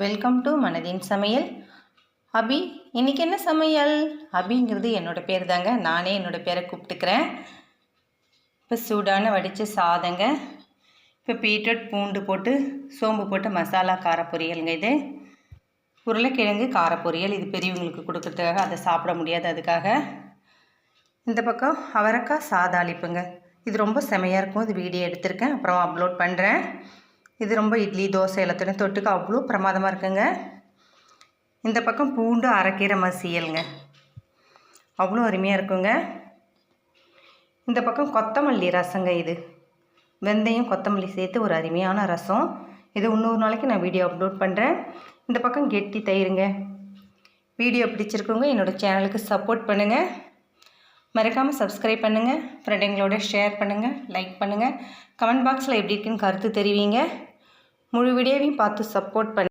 Welcome to மனதின் சமையல். அபி இன்னைக்கு என்ன சமையல்? அபிங்கிறது என்னோட பேர் தாங்க நானே என்னோட பேரை கூப்பிட்டுக்கிறேன். இப்போ சூடான வடித்த சாதங்க இப்போ பீட்ரூட் பூண்டு போட்டு சோம்பு போட்டு மசாலா கார பொரியலுங்க இது. உருளைக்கிழங்கு கார பொரியல் இது பெரியவங்களுக்கு கொடுக்கறதுக்காக அதை சாப்பிட முடியாது அதுக்காக. இந்த பக்கம் அவரைக்காய் சாதாளிப்புங்க இது ரொம்ப செமையாக இருக்கும். இது வீடியோ எடுத்திருக்கேன். அப்புறம் அப்லோட் பண்ணுறேன் இது ரொம்ப இட்லி தோசை எல்லாத்தையும் தொட்டுக்க அவ்வளோ பிரமாதமாக இருக்குங்க. இந்த பக்கம் பூண்டு அரைக்கீரை மசியலுங்க. அவ்வளோ அருமையாக இருக்குங்க. இந்த பக்கம் கொத்தமல்லி ரசங்க இது. வெந்தயம் கொத்தமல்லி சேர்த்து ஒரு அருமையான ரசம். இது இன்னொரு நாளைக்கு நான் வீடியோ அப்லோட் பண்ணுறேன் இந்த பக்கம் கெட்டி தயிருங்க. வீடியோ பிடிச்சிருக்குங்க என்னோடய சேனலுக்கு சப்போர்ட் பண்ணுங்கள் மறக்காமல் சப்ஸ்கிரைப் பண்ணுங்கள் ஃப்ரெண்டுங்களோட ஷேர் பண்ணுங்கள் லைக் பண்ணுங்கள் கமெண்ட் பாக்ஸில் எப்படி இருக்குன்னு கருத்து தெரிவிங்க. முழு வீடியோவையும் பார்த்து சப்போர்ட் பண்ணி